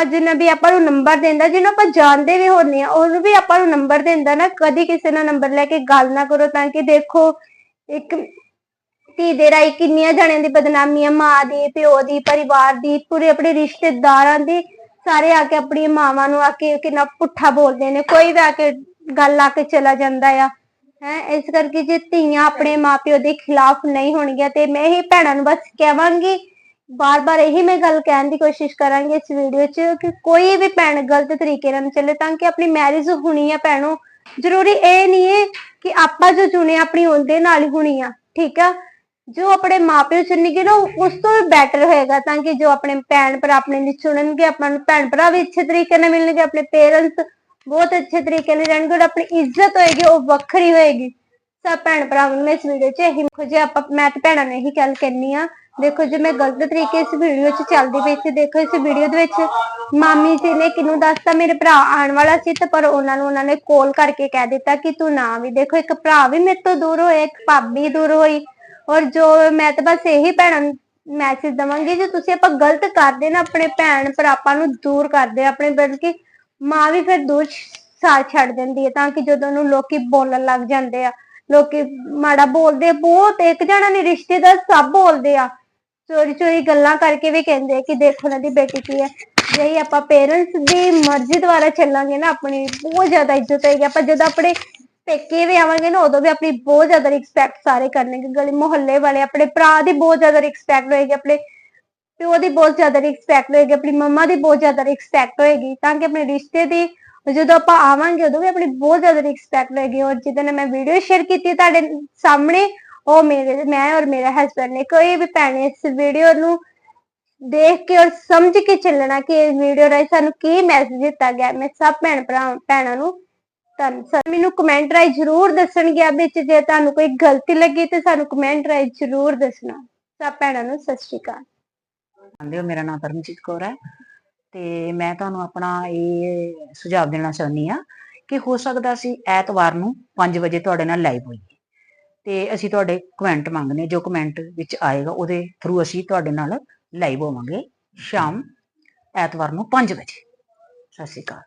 ਅਜਨਬੀ ਆਪਾਂ ਨੂੰ ਨੰਬਰ ਦਿੰਦਾ, ਜਿਹਨੂੰ ਆਪਾਂ ਜਾਣਦੇ ਵੀ ਹੁੰਦੇ ਆ ਉਹਨੂੰ ਵੀ ਆਪਾਂ ਨੂੰ ਨੰਬਰ ਦਿੰਦਾ ਨਾ, ਕਦੀ ਕਿਸੇ ਨਾਲ ਨੰਬਰ ਲੈ ਕੇ ਗੱਲ ਨਾ ਕਰੋ ਤਾਂ ਕਿ ਦੇਖੋ ਇੱਕ ਧੀ ਦੇ ਰਾਈ ਕਿੰਨੀਆਂ ਜਣਿਆਂ ਦੀ ਬਦਨਾਮੀ ਆ, ਮਾਂ ਦੀ, ਪਿਓ ਦੀ, ਪਰਿਵਾਰ ਦੀ, ਪੂਰੇ ਆਪਣੇ ਰਿਸ਼ਤੇਦਾਰਾਂ ਦੀ, ਸਾਰੇ ਆ ਕੇ ਆਪਣੀ ਮਾਵਾਂ ਨੂੰ ਆ ਕੇ ਕਿੰਨਾ ਪੁੱਠਾ ਬੋਲਦੇ ਨੇ, ਕੋਈ ਵੀ ਆ ਕੇ ਗੱਲ ਆ ਕੇ ਚਲਾ ਜਾਂਦਾ ਆ। ਹੈ, ਇਸ ਕਰਕੇ ਜੇ ਧੀਆਂ ਆਪਣੇ ਮਾਪਿਓ ਦੇ ਖਿਲਾਫ ਨਹੀਂ ਹੋਣਗੀਆਂ, ਤੇ ਮੈਂ ਇਹ ਭੈਣਾਂ ਨੂੰ ਬਸ ਕਹਾਂਗੀ ਬਾਰ-ਬਾਰ ਇਹੀ ਮੈਂ ਗੱਲ ਕਹਿਣ ਦੀ ਕੋਸ਼ਿਸ਼ ਕਰਾਂਗੀ ਇਸ ਵੀਡੀਓ 'ਚ ਕਿ ਕੋਈ ਵੀ ਭੈਣ ਗਲਤ ਤਰੀਕੇ ਨਾਲ ਚੱਲੇ ਤਾਂ ਕਿ ਆਪਣੀ ਮੈਰਿਜ ਹੋਣੀ ਆ ਭੈਣੋ। ਜ਼ਰੂਰੀ ਇਹ ਨਹੀਂ ਹੈ ਕਿ ਆਪਾਂ ਜੋ ਚੁਣੇ ਆਪਣੀ ਉਹਦੇ ਨਾਲ ਹੀ ਹੋਣੀ ਆ, ਠੀਕ ਆ? ਜੋ ਆਪਣੇ ਮਾਪਿਓ ਚੁਣਨਗੇ ਨਾ ਉਸ ਤੋਂ ਵੀ ਬੈਟਰ ਹੋਏਗਾ ਤਾਂ ਕਿ ਜੋ ਆਪਣੇ ਭੈਣ ਭਰਾ ਆਪਣੇ ਲਈ ਚੁਣਨਗੇ, ਆਪਾਂ ਨੂੰ ਭੈਣ ਭਰਾ ਵੀ ਅੱਛੇ ਤਰੀਕੇ ਨਾਲ ਮਿਲਣਗੇ, ਆਪਣੇ ਪੇਰੈਂਟਸ ਬਹੁਤ ਅੱਛੇ ਤਰੀਕੇ ਨਾਲ ਰਹਿਣਗੇ, ਔਰ ਆਪਣੀ ਇੱਜ਼ਤ ਹੋਏਗੀ, ਉਹ ਵੱਖਰੀ ਹੋਏਗੀ। ਸਭ ਭੈਣ ਭਰਾਵਾਂ ਨੂੰ ਮੈਂ ਇਸ ਵੀਡੀਓ 'ਚ ਇਹੀ ਦੇਖੋ ਜੇ ਆਪਾਂ ਮੈਂ ਤੇ ਭੈਣਾਂ ਨੂੰ ਇਹੀ ਗੱਲ ਕਹਿੰਨੀ ਆ ਦੇਖੋ ਜੇ ਮੈਂ ਗਲਤ ਤਰੀਕੇ ਇਸ ਵੀਡੀਓ 'ਚ ਚੱਲਦੀ ਪਈ ਸੀ ਦੇਖੋ ਇਸ ਵੀਡੀਓ ਦੇ ਵਿੱਚ ਮਾਮੀ ਜੀ ਨੇ ਕਿਨੂੰ ਦੱਸਤਾ ਮੇਰੇ ਭਰਾ ਆਉਣ ਵਾਲਾ ਸੀ ਤੇ ਪਰ ਉਹਨਾਂ ਨੂੰ ਉਹਨਾਂ ਨੇ ਕਾਲ ਕਰਕੇ ਕਹਿ ਦਿੱਤਾ ਕਿ ਤੂੰ ਨਾ ਵੀ ਦੇਖੋ ਇੱਕ ਭਰਾ ਵੀ ਮੇਰੇ ਤੋਂ ਦੂਰ ਹੋਇਆ ਇੱਕ ਭਾਬੀ ਦੂਰ ਹੋਈ। ਔਰ ਜੋ ਮੈਂ ਤਾਂ ਬਸ ਇਹੀ ਭੈਣਾਂ ਨੂੰ ਮੈਸੇਜ ਦਵਾਂਗੀ ਜੇ ਤੁਸੀਂ ਆਪਾਂ ਗਲਤ ਕਰਦੇ ਨਾ ਆਪਣੇ ਭੈਣ ਭਰਾਪਾਂ ਨੂੰ ਦੂਰ ਕਰਦੇ ਆ, ਆਪਣੇ ਬਲਕਿ ਮਾਂ ਵੀ ਫਿਰ ਦੂਰ ਸਾਥ ਛੱਡ ਦਿੰਦੀ ਹੈ ਤਾਂ ਕਿ ਜਦੋਂ ਉਹਨੂੰ ਲੋਕੀ ਬੋਲਣ ਲੱਗ ਜਾਂਦੇ ਆ। ਲੋਕੀ ਮਾੜਾ ਬੋਲਦੇ ਆ, ਬਹੁਤ ਇੱਕ ਜਣਾ ਨਹੀਂ ਰਿਸ਼ਤੇਦਾਰ ਸਭ ਬੋਲਦੇ ਆ। ਚੋਰੀ ਚੋਰੀ ਗੱਲਾਂ ਕਰਕੇ ਵੀ ਕਹਿੰਦੇ ਆ ਕਿ ਦੇਖੋ ਉਹਨਾਂ ਦੀ ਬੇਟੀ ਕੀ ਹੈ। ਜੇ ਆਪਾਂ ਪੇਰੈਂਟਸ ਦੀ ਮਰਜ਼ੀ ਦੁਆਰਾ ਚੱਲਾਂਗੇ ਨਾ ਆਪਣੀ ਬਹੁਤ ਜ਼ਿਆਦਾ ਇੱਜ਼ਤ ਹੋਏਗੀ ਆਪਾਂ ਜਦੋਂ ਆਪਣੇ ਪੇਕੇ ਵੀ ਆਵਾਂਗੇ ਨਾ ਉਦੋਂ ਵੀ ਆਪਣੀ ਬਹੁਤ ਜ਼ਿਆਦਾ ਰਿਸਪੈਕਟ ਸਾਰੇ ਕਰਨਗੇ। ਗਲੀ ਮੁਹੱਲੇ ਵਾਲੇ ਆਪਣੇ ਭਰਾ ਦੀ ਬਹੁਤ ਜ਼ਿਆਦਾ ਰਿਸਪੈਕਟ ਹੋਏਗੀ ਆਪਣੇ ਪਿਓ ਦੀ ਬਹੁਤ ਜ਼ਿਆਦਾ ਰਿਸਪੈਕਟ ਹੋਏਗੀ ਆਪਣੀ ਮੰਮਾ ਦੀ ਬਹੁਤ ਜ਼ਿਆਦਾ ਰਿਸਪੈਕਟ ਹੋਏਗੀ ਤਾਂ ਕਿ ਆਪਣੇ ਰਿਸ਼ਤੇ ਦੀ ਜਦੋਂ ਆਪਾਂ ਆਵਾਂਗੇ ਉਦੋਂ ਵੀ ਆਪਣੀ ਬਹੁਤ ਜ਼ਿਆਦਾ ਰਿਸਪੈਕਟ ਹੋਏਗੀ ਔਰ ਜਿਹਦੇ ਮੈਂ ਵੀਡੀਓ ਸ਼ੇਅਰ ਕੀਤੀ ਤੁਹਾਡੇ ਸਾਹਮਣੇ, ਉਹ ਮੇਰੇ, ਮੈਂ ਔਰ ਮੇਰਾ ਹਸਬੰਡ ਨੇ ਕੋਈ ਵੀ ਭੈਣ ਇਸ ਵੀਡੀਓ ਨੂੰ ਦੇਖ ਕੇ ਔਰ ਸਮਝ ਕੇ ਚੱਲਣਾ ਕਿ ਇਸ ਵੀਡੀਓ ਰਾਹੀਂ ਸਾਨੂੰ ਕੀ ਮੈਸੇਜ ਦਿੱਤਾ ਗਿਆ। ਮੈਂ ਸਭ ਭੈਣ ਭਰਾ, ਭੈਣਾਂ ਨੂੰ ਤੁਹਾਨੂੰ ਸਰ, ਮੈਨੂੰ ਕਮੈਂਟ ਰਾਹੀਂ ਜ਼ਰੂਰ ਦੱਸਣਗੇ ਆ ਵਿੱਚ, ਜੇ ਤੁਹਾਨੂੰ ਕੋਈ ਗਲਤੀ ਲੱਗੀ ਤੇ ਸਾਨੂੰ ਕਮੈਂਟ ਰਾਹੀਂ ਜ਼ਰੂਰ ਦੱਸਣਾ। ਸਭ ਭੈਣਾਂ ਨੂੰ ਸਤਿ ਸ਼੍ਰੀ ਅਕਾਲ। ਜਾਣਦੇ ਮੇਰਾ ਨਾਮ ਪਰਮਜੀਤ ਕੌਰ ਹੈ। ਤੇ ਮੈਂ ਤੁਹਾਨੂੰ ਆਪਣਾ ਇਹ ਸੁਝਾਅ ਦੇਣਾ ਚਾਹੁੰਦੀ ਆ ਕਿ ਹੋ ਸਕਦਾ ਸੀ ਐਤਵਾਰ ਨੂੰ 5 ਵਜੇ ਤੁਹਾਡੇ ਨਾਲ ਲਾਈਵ ਹੋਈਏ। ਤੇ ਅਸੀਂ ਤੁਹਾਡੇ ਕਮੈਂਟ ਮੰਗਨੇ ਜੋ ਕਮੈਂਟ ਵਿੱਚ ਆਏਗਾ ਉਹਦੇ ਥਰੂ ਅਸੀਂ ਤੁਹਾਡੇ ਨਾਲ ਲਾਈਵ ਹੋਵਾਂਗੇ ਸ਼ਾਮ ਐਤਵਾਰ ਨੂੰ 5 ਵਜੇ। ਸਤਿ ਸ਼੍ਰੀ ਅਕਾਲ।